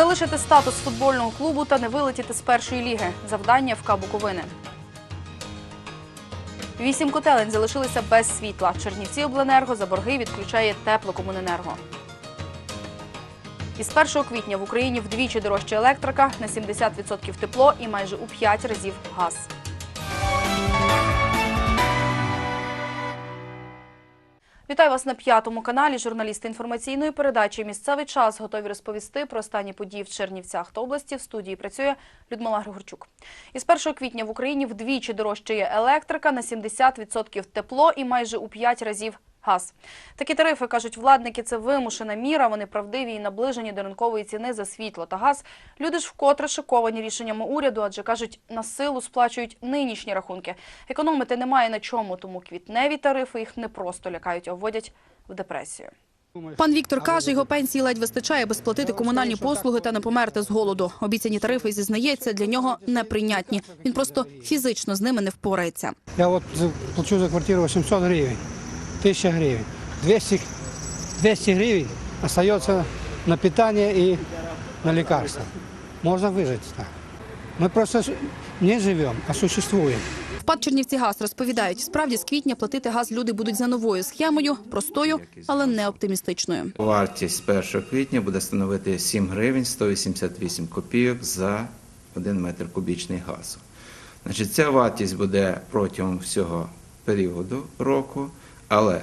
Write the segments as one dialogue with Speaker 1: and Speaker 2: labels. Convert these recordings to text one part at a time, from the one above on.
Speaker 1: Залишити статус футбольного клубу та не вилетіти з першої ліги. Завдання ФК Буковини. Вісім котелень залишилися без світла. Чернівці обленерго за борги відключає теплокомуненерго. Із 1 квітня в Україні вдвічі дорожча електрика, на 70% тепло і майже у 5 разів газ. Вітаю вас на п'ятому каналі. Журналісти інформаційної передачі Місцевий час готові розповісти про останні події в Чернівцях та області. В студії працює Людмила Григорчук. Із 1 квітня в Україні вдвічі дорожчає електрика на 70% тепло і майже у 5 разів газ. Такі тарифи, кажуть владники, це вимушена міра. Вони правдиві і наближені до ринкової ціни за світло та газ. Люди ж вкотре шоковані рішеннями уряду, адже кажуть, на силу сплачують нинішні рахунки. Економити немає на чому, тому квітневі тарифи їх не просто лякають, а вводять в депресію.
Speaker 2: Пан Віктор каже, його пенсії ледь вистачає, аби сплатити комунальні послуги та не померти з голоду. Обіцяні тарифи зізнається для нього неприйнятні. Він просто фізично з ними не впорається.
Speaker 3: Я за- плачу за квартиру 800 гривен, 1000 гривен. 200, 200 гривен остается на питание и на лекарства. Можно выжить так. Мы просто не живем, а существуем.
Speaker 2: В ПАД Чернівці газ розповідають, справді з квітня платити газ люди будуть за новою схемою, простою, але не оптимістичною.
Speaker 4: Вартість 1 квітня буде становити 7 гривень 188 копійок за 1 метр кубічний газу. Значить, ця вартість буде протягом всього періоду року, але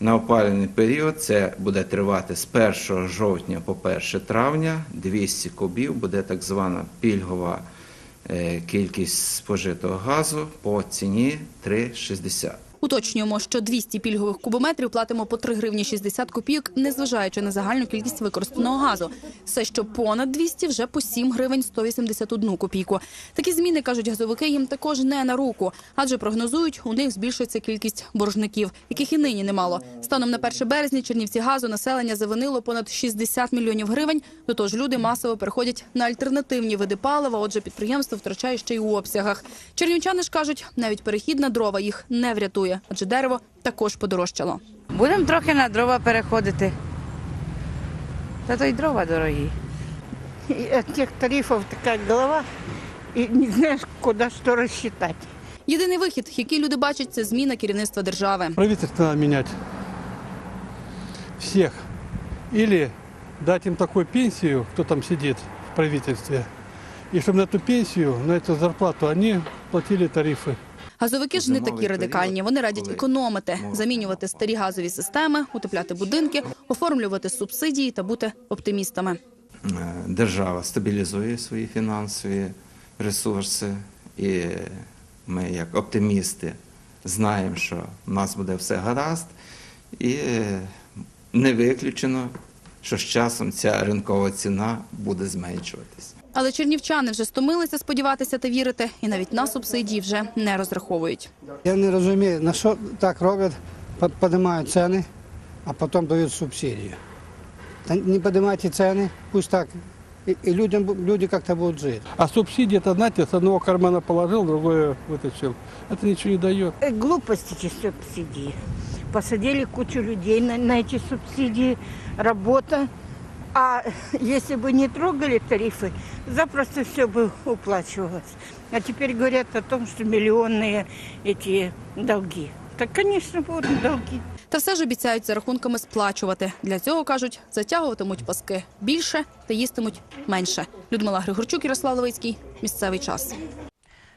Speaker 4: на опалений період це буде тривати з 1 жовтня по 1 травня. 200 кубів буде так звана пільгова е, кількість спожитого газу по ціні 3,60.
Speaker 2: Уточнюємо, що 200 пільгових кубометрів платимо по 3 гривні 60 копійок, незважаючи на загальну кількість використаного газу. Все, що понад 200, вже по 7 гривень 181 копійку. Такі зміни, кажуть газовики, їм також не на руку, адже прогнозують, у них збільшується кількість боржників, яких і нині немало. Станом на 1 березня Чернівці газу населення завинило понад 60 мільйонів гривень. До того ж, люди масово переходять на альтернативні види палива. Отже, підприємство втрачає ще й у обсягах. Чернівчани ж кажуть, навіть перехід на дрова їх не врятує, адже дерево також подорожчало.
Speaker 5: Будемо трохи на дрова переходити. Та то й дрова дорогі.
Speaker 6: И от тех тарифов такая голова, и не знаешь, куда что рассчитать.
Speaker 2: Єдиний вихід, який люди бачать, це зміна керівництва держави.
Speaker 7: Правительство надо менять всех. Или дать им такую пенсию, кто там сидит в правительстве, и чтобы на эту пенсию, на эту зарплату они платили тарифы.
Speaker 2: Газовики ж не такі радикальні. Вони радять економити, замінювати старі газові системи, утепляти будинки, оформлювати субсидії та бути оптимістами.
Speaker 4: Е, держава стабілізує свої фінансові ресурси, і ми, як оптимісти, знаємо, що в нас буде все гаразд, і е, не виключено, що з часом ця ринкова ціна буде зменшуватись.
Speaker 2: Але чернівчани вже стомилися сподіватися та вірити, і навіть на субсидії вже не розраховують.
Speaker 3: Я не розумію, на що так роблять, По- піднімають ціни, а потім дають субсидію. Та не піднімайте ціни, пусть так, і, і людям, бу- люди як-то будуть жити.
Speaker 7: А субсидии, это, знаете, с одного кармана положил, другое вытащил. Это ничего не дает.
Speaker 6: Э, Глупости эти субсидии. Посадили кучу людей на, на эти субсидии, работа. А если бы не трогали тарифы, запросто все бы уплачивалось. А теперь говорят о том, что миллионные эти долги. Так, конечно, будут долги.
Speaker 2: Та все ж обіцяють за рахунками сплачувати. Для цього кажуть, затягуватимуть паски більше та їстимуть менше. Людмила Григорчук, Ярослав Левицький. Місцевий час.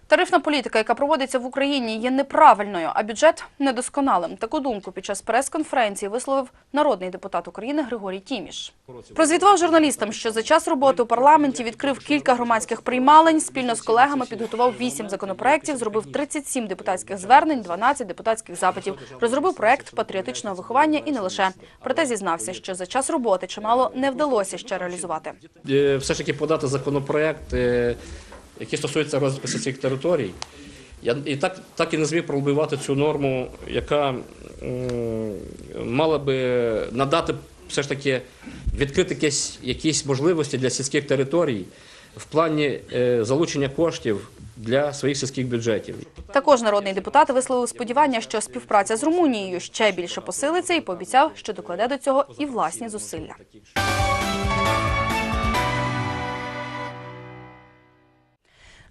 Speaker 1: Тарифна політика, яка проводиться в Україні, є неправильною, а бюджет недосконалим. Таку думку під час прес-конференції висловив народний депутат України Григорій Тіміш. Прозвітував журналістам, що за час роботи у парламенті відкрив кілька громадських приймалень, спільно з колегами підготував 8 законопроєктів, зробив 37 депутатських звернень, 12 депутатських запитів, розробив проект патріотичного виховання і не лише. Проте зізнався, що за час роботи чимало не вдалося ще реалізувати.
Speaker 8: е, все ж таки подати законопроект, який стосується розвитку сільських територій. Я і так, так і не зміг пролобіювати цю норму, яка мала би надати все ж таки відкрити якісь, якісь можливості для сільських територій в плані е, залучення коштів для своїх сільських бюджетів.
Speaker 1: Також народний депутат висловив сподівання, що співпраця з Румунією ще більше посилиться і пообіцяв, що докладе до цього і власні зусилля.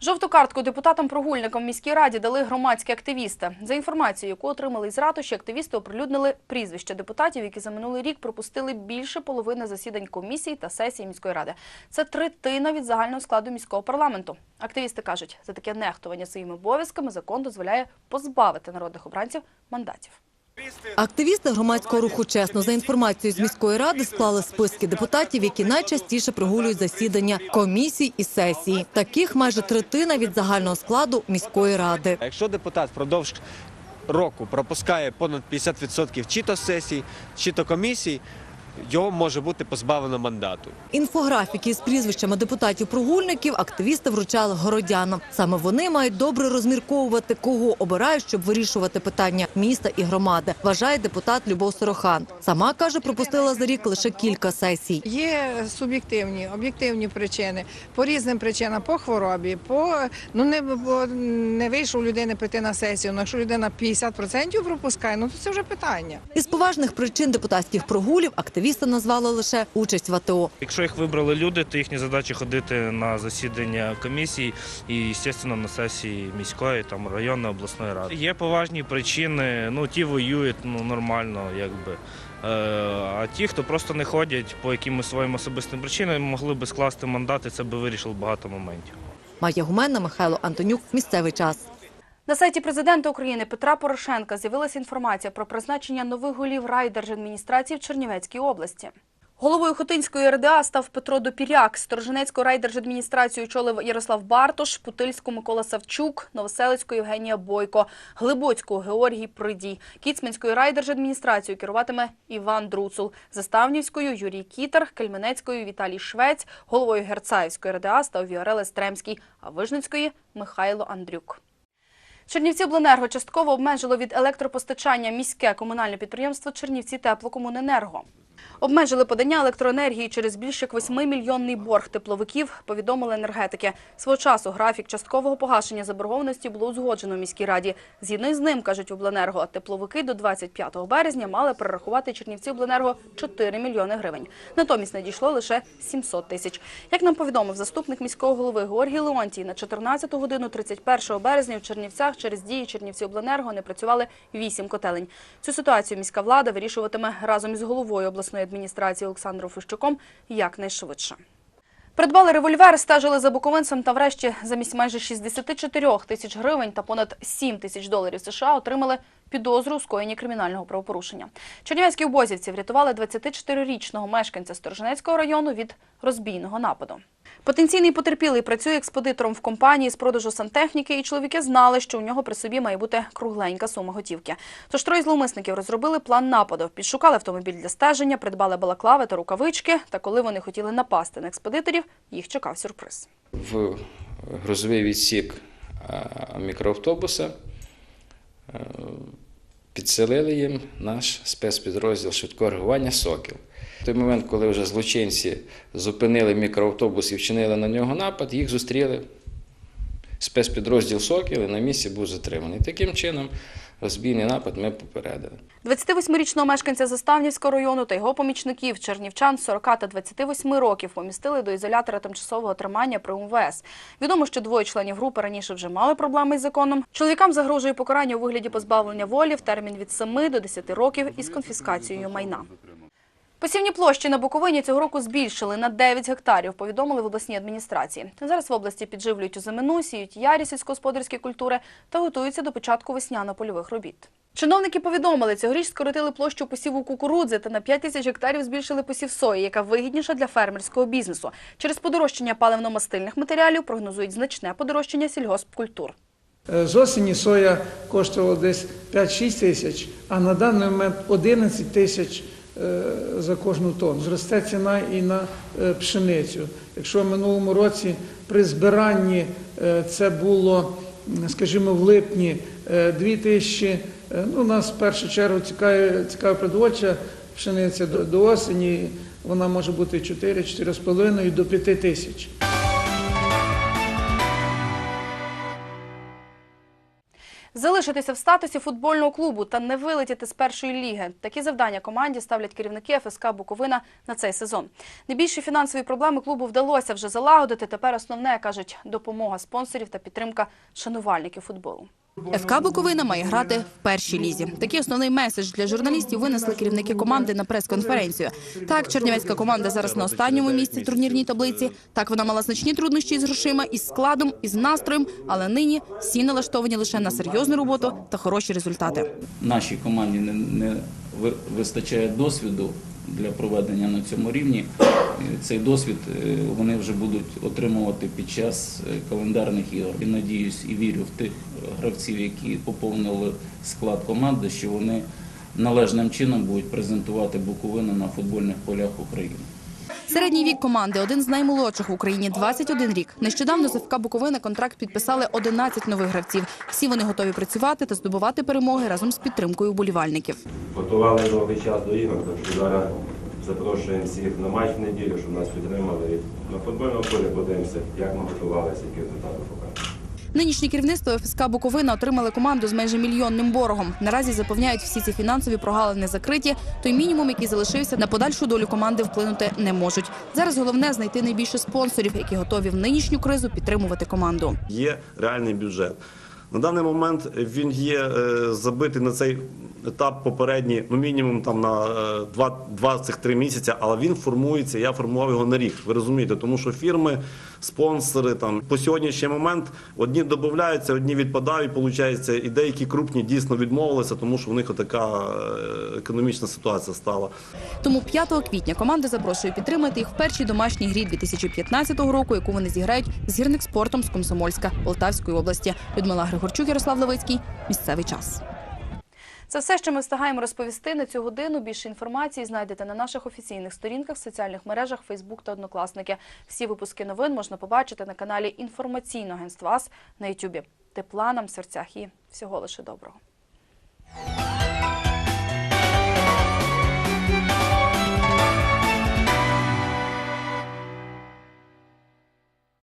Speaker 1: Жовту картку депутатам-прогульникам міській раді дали громадські активісти. За інформацією, яку отримали із ратуші, активісти оприлюднили прізвища депутатів, які за минулий рік пропустили більше половини засідань комісій та сесій міської ради. Це третина від загального складу міського парламенту. Активісти кажуть, за таке нехтування своїми обов'язками закон дозволяє позбавити народних обранців мандатів.
Speaker 9: Активісти громадського руху чесно за інформацією з міської ради склали списки депутатів, які найчастіше прогулюють засідання комісій і сесії. Таких майже третина від загального складу міської ради.
Speaker 10: Якщо депутат впродовж року пропускає понад 50% чи то сесій, чи то комісій, його може бути позбавлено мандату.
Speaker 9: Інфографіки з прізвищами депутатів-прогульників активісти вручали городянам. Саме вони мають добре розмірковувати, кого обирають, щоб вирішувати питання міста і громади. Вважає депутат Любов Сорохан. Сама каже, пропустила за рік лише кілька сесій.
Speaker 11: Є суб'єктивні, об'єктивні причини по різним причинам, по хворобі, по ну не бо не вийшов людини прийти на сесію. Ну, якщо людина 50% пропускає, ну то це вже питання.
Speaker 9: Із поважних причин депутатських прогулів активісти назвали лише участь в АТО.
Speaker 12: Якщо їх вибрали люди, то їхня задача ходити на засідання комісій і, звісно, на сесії міської, там районної, обласної ради. Є поважні причини, ну ті воюють ну, нормально, якби. Е, А ті, хто просто не ходять по якимось своїм особистим причинам, могли би скласти мандат, і це би вирішило багато моментів.
Speaker 9: Майя Гуменна, Михайло Антонюк. Місцевий час.
Speaker 1: На сайті президента України Петра Порошенка з'явилася інформація про призначення нових голів райдержадміністрації в Чернівецькій області. Головою Хотинської РДА став Петро Допіряк, Сторожинецьку райдержадміністрацію очолив Ярослав Бартош, Путильську Микола Савчук, Новоселицьку Євгенія Бойко, Глибоцьку Георгій Придій, Кіцманською райдержадміністрацією керуватиме Іван Друцул, Заставнівською Юрій Кітер, Кельменецькою Віталій Швець, головою Герцаївської РДА став Віорел Естремський, а Вижницької Михайло Андрюк. Чернівці Обленерго частково обмежило від електропостачання міське комунальне підприємство Чернівці Теплокомуненерго. Обмежили подання електроенергії через більш як 8-мільйонний борг тепловиків, повідомили енергетики. Свого часу графік часткового погашення заборгованості було узгоджено в міській раді. Згідно із ним, кажуть Обленерго, тепловики до 25 березня мали перерахувати Чернівці Обленерго 4 мільйони гривень. Натомість надійшло лише 700 тисяч. Як нам повідомив заступник міського голови Георгій Леонтій, на 14 годину 31 березня в Чернівцях через дії Чернівці Обленерго не працювали 8 котелень. Цю ситуацію міська влада вирішуватиме разом із головою обласної адміністрації Олександром Фищуком якнайшвидше. Придбали револьвер, стежили за буковинцем та врешті замість майже 64 тисяч гривень та понад 7 тисяч доларів США отримали підозру у скоєнні кримінального правопорушення. Чернівецькі обозівці врятували 24-річного мешканця Сторожинецького району від розбійного нападу. Потенційний потерпілий працює експедитором в компанії з продажу сантехніки, і чоловіки знали, що у нього при собі має бути кругленька сума готівки. Тож троє зловмисників розробили план нападу, підшукали автомобіль для стеження, придбали балаклави та рукавички. Та коли вони хотіли напасти на експедиторів, їх чекав сюрприз.
Speaker 13: в грузовий відсік е, мікроавтобуса е, підселили їм наш спецпідрозділ швидкого реагування Сокіл. В той момент, коли вже злочинці зупинили мікроавтобус і вчинили на нього напад, їх зустріли спецпідрозділ Сокіл і на місці був затриманий. Таким чином, розбійний напад ми попередили.
Speaker 1: 28-річного мешканця Заставнівського району та його помічників чернівчан 40 та 28 років помістили до ізолятора тимчасового тримання при УМВС. Відомо, що двоє членів групи раніше вже мали проблеми із законом. Чоловікам загрожує покарання у вигляді позбавлення волі в термін від 7 до 10 років із конфіскацією майна. Посівні площі на Буковині цього року збільшили на 9 гектарів, повідомили в обласній адміністрації. Зараз в області підживлюють озимину, сіють ярі сільськогосподарські культури та готуються до початку весняно-польових робіт. Чиновники повідомили, цьогоріч скоротили площу посіву кукурудзи та на 5 тисяч гектарів збільшили посів сої, яка вигідніша для фермерського бізнесу. Через подорожчання паливно-мастильних матеріалів прогнозують значне подорожчання сільгоспкультур.
Speaker 14: Е, З осені соя коштувала десь 5-6 тисяч, а на даний момент 11 тисяч за кожну тонну. Зросте ціна і на е, пшеницю. Якщо в минулому році при збиранні е, це було, скажімо, в липні 2 тисячі, е, ну, нас в першу чергу цікавить, цікавить продовольча пшениця до осені, вона може бути 4-4,5 до 5 тисяч.
Speaker 15: Залишитися в статусі футбольного клубу та не вилетіти з першої ліги. Такі завдання команді ставлять керівники ФСК Буковина на цей сезон. Найбільші фінансові проблеми клубу вдалося вже залагодити. Тепер основне кажуть допомога спонсорів та підтримка шанувальників футболу.
Speaker 1: ФК Буковина має грати в першій лізі. Такий основний меседж для журналістів винесли керівники команди на прес-конференцію. Так, чернівецька команда зараз на останньому місці турнірній таблиці. Так, вона мала значні труднощі з грошима, із складом, із настроєм, але нині всі налаштовані лише на серйозну роботу та хороші результати.
Speaker 16: нашій команді не вистачає досвіду для проведення на цьому рівні. Е, Цей досвід е, вони вже будуть отримувати під час е, календарних ігор. І надіюсь і вірю в тих гравців, які поповнили склад команди, що вони належним чином будуть презентувати Буковину на футбольних полях України.
Speaker 1: Середній вік команди один з наймолодших в Україні 21 рік. Нещодавно з ФК Буковина контракт підписали 11 нових гравців. Всі вони готові працювати та здобувати перемоги разом з підтримкою вболівальників.
Speaker 13: Готували довгий час до ігор, так що зараз запрошуємо всіх на матч в неділю, щоб нас підтримали. На футбольному полі подивимося, як ми готувалися, які результати покажемо.
Speaker 1: Нинішнє керівництво ФСК Буковина отримали команду з майже мільйонним боргом. Наразі запевняють, всі ці фінансові прогалини закриті. Той мінімум, який залишився, на подальшу долю команди вплинути не можуть. Зараз головне знайти найбільше спонсорів, які готові в нинішню кризу підтримувати команду.
Speaker 17: є реальний бюджет. На даний момент він є е, забитий на цей етап попередній, ну мінімум там на е, два, два цих три місяці, але він формується. Я формував його на рік. Ви розумієте, тому що фірми, спонсори там по сьогоднішній момент одні додаються, одні відпадають. Виходить, і деякі крупні дійсно відмовилися, тому що в них така економічна ситуація стала.
Speaker 1: Тому 5 квітня команда запрошує підтримати їх в першій домашній грі 2015 року, яку вони зіграють з гірник спортом з Комсомольська Полтавської області. Людмила Григорчук, Ярослав Левицький. Місцевий час.
Speaker 15: Це все, що ми встигаємо розповісти на цю годину. Більше інформації знайдете на наших офіційних сторінках соціальних мережах Фейсбук та Однокласники. Всі випуски новин можна побачити на каналі інформаційного агентства АС на Ютубі. Тепла нам в серцях і всього лише доброго.